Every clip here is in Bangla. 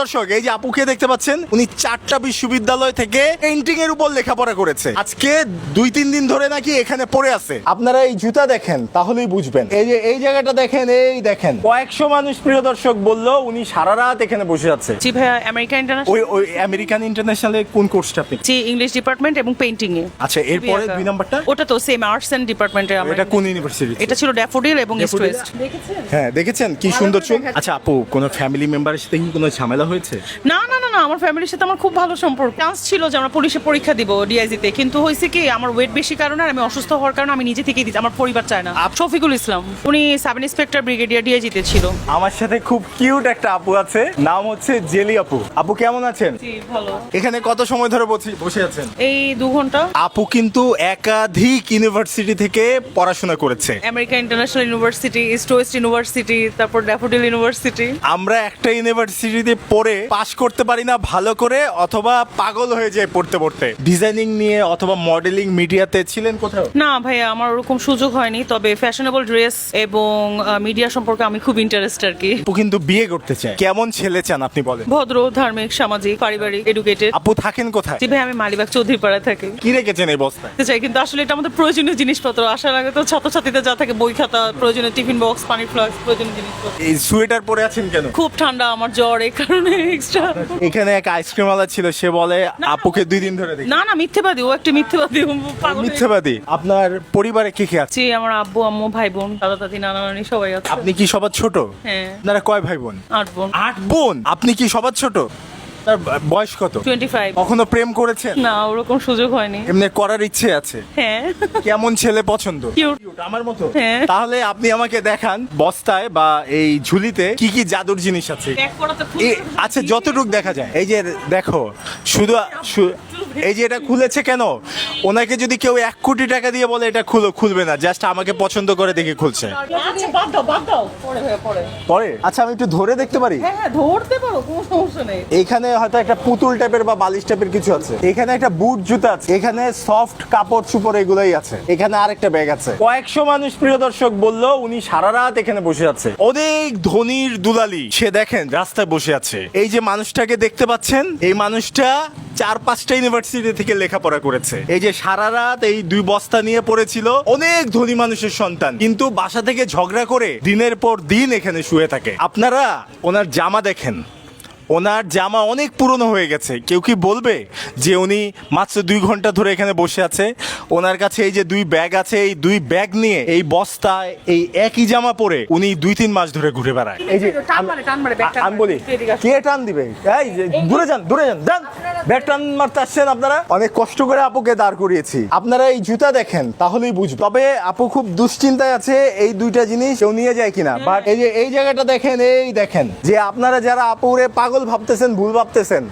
দর্শক এই যে আপুকে দেখতে পাচ্ছেন উনি চারটা বিশ্ববিদ্যালয় থেকে পেন্টিং এর উপর লেখাপড়া করেছে। আজকে দুই তিন দিন ধরে নাকি এখানে পড়ে আছে। আপনারা এই জুতা দেখেন তাহলেই বুঝবেন। এই যে এই জায়গাটা দেখেন এই দেখেন। কয়েকশো মানুষ প্রিয় দর্শক বলল উনি সারা রাত এখানে বসে আছে। জি ভাইয়া আমেরিকা ইন্টারন্যাশনাল ওই ওই আমেরিকান ইন্টারন্যাশনালে কোন কোর্সটা আপনি? জি ইংলিশ ডিপার্টমেন্ট এবং পেইন্টিং এ। আচ্ছা এরপরে দুই নাম্বারটা? ওটা তো সেম আর্টস এন্ড ডিপার্টমেন্টে আমরা এটা কোন ইউনিভার্সিটি এটা ছিল ড্যাফোডিল এবং ইস্ট ওয়েস্ট দেখেছেন? হ্যাঁ দেখেছেন? কি সুন্দর চোখ আচ্ছা আপু কোনো ফ্যামিলি মেম্বারের সাথে কি কোনো ঝামেলা হয়েছে? না না আমার ফ্যামিলির সাথে আমার খুব ভালো সম্পর্ক। চান্স ছিল যে আমরা পুলিশে পরীক্ষা দিব ডিআইজিতে কিন্তু হয়েছে কি আমার ওয়েট বেশি কারণে আর আমি অসুস্থ হওয়ার কারণে আমি নিজে থেকেই দিচ্ছি আমার পরিবার চায় না। শফিকুল ইসলাম উনি সাব ইন্সপেক্টর ব্রিগেডিয়ার ডিআইজিতে ছিল। আমার সাথে খুব কিউট একটা আপু আছে নাম হচ্ছে জেলি আপু। আপু কেমন আছেন? জি ভালো। এখানে কত সময় ধরে বসে- বসে আছেন? এই দু ঘণ্টা। আপু কিন্তু একাধিক ইউনিভার্সিটি থেকে পড়াশোনা করেছে। America international university East West university তারপর ড্যাফোডিল ইউনিভার্সিটি আমরা একটা ইউনিভার্সিটিতে পড়ে পাশ করতে পারি না ভালো করে অথবা পাগল হয়ে যায় পড়তে পড়তে? ডিজাইনিং নিয়ে অথবা মডেলিং মিডিয়াতে ছিলেন কোথাও? না ভাইয়া আমার ওরকম সুযোগ হয়নি তবে ফ্যাশনেবল ড্রেস এবং মিডিয়া সম্পর্কে আমি খুব ইন্টারেস্ট আর কি। আপু কিন্তু বিয়ে করতে চায়। কেমন ছেলে চান আপনি বলেন? ভদ্র ধার্মিক সামাজিক পারিবারিক এডুকেটেড আপু থাকেন কোথায়? জি ভাই আমি মালিবাগ চৌধুরী পাড়ায় থাকি। কি রেখেছেন এই বস্তায়? তো চাই কিন্তু আসলে এটা আমাদের প্রয়োজনীয় জিনিসপত্র। আসার আগে তো ছাত্রছাত্রীদের যা থাকে বই খাতা প্রয়োজনীয় টিফিন বক্স পানি ফ্লাক্স প্রয়োজনীয় জিনিসপত্র। এই সোয়েটার পরে আছেন কেন? খুব ঠান্ডা আমার জ্বর এই কারণে এক্সট্রা এখানে এক আইসক্রিম ওয়ালা ছিল সে বলে আপুকে দুই দিন ধরে দেখি। না না মিথ্যেবাদী ও একটা মিথ্যেবাদী ও পাগল হয়ে- মিথ্যাবাদী। আপনার পরিবারে কে কে আছে? জি আমার আব্বু আম্মু ভাই বোন দাদা দাদি নানা নানি সবাই আছে। আপনি কি সবার ছোট? হ্যাঁ। আপনারা কয় ভাই বোন? আট বোন। আট বোন? আপনি কি সবার ছোট? তার বয়স কত? টোয়েন্টি ফাইভ কখনো প্রেম করেছেন? না ওরকম সুযোগ হয়নি। এমনি করার ইচ্ছে আছে? হ্যাঁ। কেমন ছেলে পছন্দ? আমার মতো? হ্যাঁ। তাহলে আপনি আমাকে দেখান বস্তায় বা এই ঝুলিতে কি কি জাদুর জিনিস আছে। আচ্ছা যতটুক দেখা যায়। এই যে দেখো শুধু এই যে এটা খুলেছে কেন? ওনাকে যদি কেউ এক কোটি টাকা দিয়ে বলে এটা খুলো খুলবে না জাস্ট আমাকে পছন্দ করে দেখে খুলছে। আচ্ছা বাদ দাও বাদ দাও। পরে পরে। পরে? আচ্ছা আমি একটু ধরে দেখতে পারি? হ্যাঁ হ্যাঁ ধরতে পারো কোনো সমস্যা নেই। এখানে হয়তো একটা পুতুল টাইপের বা বালিশ টাইপের কিছু আছে। এখানে একটা বুট জুতা আছে। এখানে সফট কাপড় চুপড় এগুলোই আছে। এখানে আরেকটা ব্যাগ আছে। কয়েকশো মানুষ প্রিয় দর্শক বলল উনি সারা রাত এখানে বসে আছে। অনেক ধনির দুলালি সে দেখেন রাস্তায় বসে আছে। এই যে মানুষটাকে দেখতে পাচ্ছেন এই মানুষটা চার পাঁচটা ইউনিভার্সিটি থেকে লেখাপড়া করেছে। এই যে সারা রাত এই দুই বস্তা নিয়ে পড়েছিল, অনেক ধনী মানুষের সন্তান। কিন্তু বাসা থেকে ঝগড়া করে দিনের পর দিন এখানে শুয়ে থাকে। আপনারা ওনার জামা দেখেন। ওনার জামা অনেক পুরনো হয়ে গেছে। কেউ কি বলবে যে উনি মাত্র দুই ঘণ্টা ধরে এখানে বসে আছে? ওনার কাছে এই যে দুই ব্যাগ আছে এই দুই ব্যাগ নিয়ে এই বস্তায় এই একই জামা পরে উনি দুই তিন মাস ধরে ঘুরে বেড়ায়। এই যে টান মারে, টান মারে, ব্যাগ টান আমি বলি কে টান দিবে? এই যে দূরে যান দূরে যান যান। ব্যাগ টান মারতে আসছেন আপনারা? অনেক কষ্ট করে আপুকে দাঁড় করিয়েছি। আপনারা এই জুতা দেখেন তাহলেই বুঝবেন। তবে আপু খুব দুশ্চিন্তায় আছে এই দুইটা জিনিস কেউ নিয়ে যায় কিনা। বাট এই যে এই জায়গাটা দেখেন এই দেখেন। যে আপনারা যারা আপুরে পাগল ভাবতেছেন ভুল ভাবতেছেন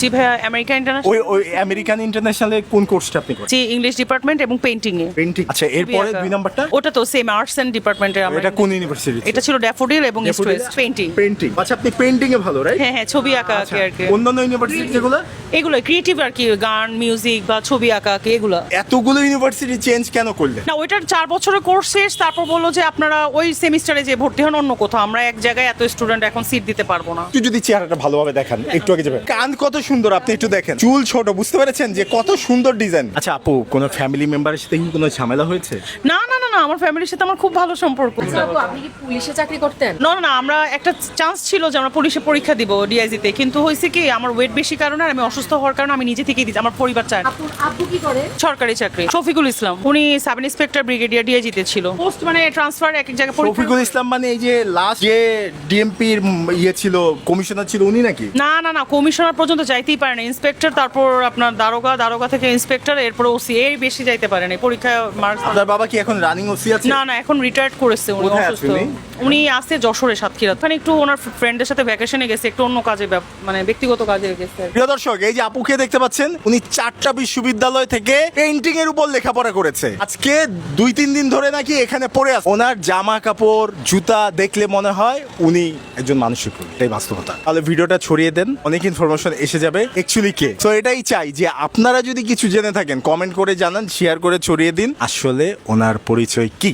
জি ভাইয়া আমেরিকা ইন্টারন্যাশনাল ওই ওই আমেরিকান ইন্টারন্যাশনালে কোন কোর্সটা আপনি করেন? জি ইংলিশ ডিপার্টমেন্ট এবং পেইন্টিং এ পেন্টিং আচ্ছা এরপরে দুই নাম্বারটা? ওটা তো সেম আর্টস এন্ড ডিপার্টমেন্টে আমরা এটা কোন ইউনিভার্সিটি এটা ছিল ড্যাফোডিল এবং ইস্ট ওয়েস্ট পেইন্টিং পেন্টিং আচ্ছা আপনি পেন্টিং এ ভালো রাইট হ্যাঁ হ্যাঁ ছবি আঁকা আঁকি আর কি। অন্যান্য ইউনিভার্সিটি যেগুলো? এগুলো ক্রিয়েটিভ আর কি গান মিউজিক বা ছবি আঁকা আঁকি এগুলো। এতগুলো ইউনিভার্সিটি চেঞ্জ কেন করলেন? না ওইটার চার বছরের কোর্স শেষ তারপর বলল যে আপনারা ওই সেমিস্টারে যে ভর্তি হন অন্য কোথাও। আমরা এক জায়গায় এত স্টুডেন্ট এখন সিট দিতে পারব না। একটু যদি চেহারাটা ভালোভাবে দেখান একটু আগে যাবেন। কান কত সুন্দর আপনি একটু দেখেন। চুল ছোট বুঝতে পেরেছেন যে কত সুন্দর ডিজাইন আচ্ছা আপু কোনো ফ্যামিলি মেম্বারের সাথে কি কোনো ঝামেলা হয়েছে? না না না আমার ফ্যামিলির সাথে আমার খুব ভালো সম্পর্ক। আচ্ছা আপনি কি পুলিশে চাকরি করতেন? না না, আমরা একটা চান্স ছিল যে আমরা পুলিশে পরীক্ষা দিব ডিআইজিতে কিন্তু হয়েছে কি আমার ওয়েট বেশি কারণে আর আমি অসুস্থ হওয়ার কারণে আমি নিজে থেকেই দিচ্ছি আমার পরিবার চায় কি করে? সরকারি চাকরি। শফিকুল ইসলাম উনি সাব ইন্সপেক্টর ব্রিগেডিয়ার ডিআইজিতে ছিল। পোস্ট মানে ট্রান্সফার এক এক জায়গায় পরীক্ষা- শফিকুল ইসলাম মানে এই যে লাস্ট যে ডিএমপির ইয়ে ছিল কমিশনার ছিল উনি নাকি? না না না কমিশনার পর্যন্ত যাইতেই পারে না। ইন্সপেক্টর তারপর আপনার দারোগা দারোগা থেকে ইন্সপেক্টর এরপর ওসি এই বেশি যাইতে পারে না। পরীক্ষায় মার্কস আপনার বাবা কি এখন রানিং ওসি আছে? না না এখন রিটায়ার্ড করেছে উনি অসুস্থ। উনি? আছে যশোরে সাতক্ষীরা ওখানে একটু ওনার ফ্রেন্ডের সাথে ভ্যাকেশনে গেছে, একটু অন্য কাজে মানে ব্যক্তিগত কাজে গেছে প্রিয় দর্শক, এই যে আপুকে দেখতে পাচ্ছেন, উনি চারটা বিশ্ববিদ্যালয় থেকে পেন্টিং এর উপর লেখাপড়া করেছে। আজকে দুই, তিন দিন ধরে নাকি এখানে পড়ে আছে। ওনার জামা কাপড় জুতা দেখলে মনে হয় উনি একজন মানসিক। এটাই বাস্তবতা। তাহলে ভিডিওটা ছড়িয়ে দেন, অনেক ইনফরমেশন এসে যাবে। অ্যাকচুয়ালি কে? তো এটাই চাই যে আপনারা যদি কিছু জেনে থাকেন কমেন্ট করে জানান শেয়ার করে ছড়িয়ে দিন। আসলে ওনার পরিচয় কি?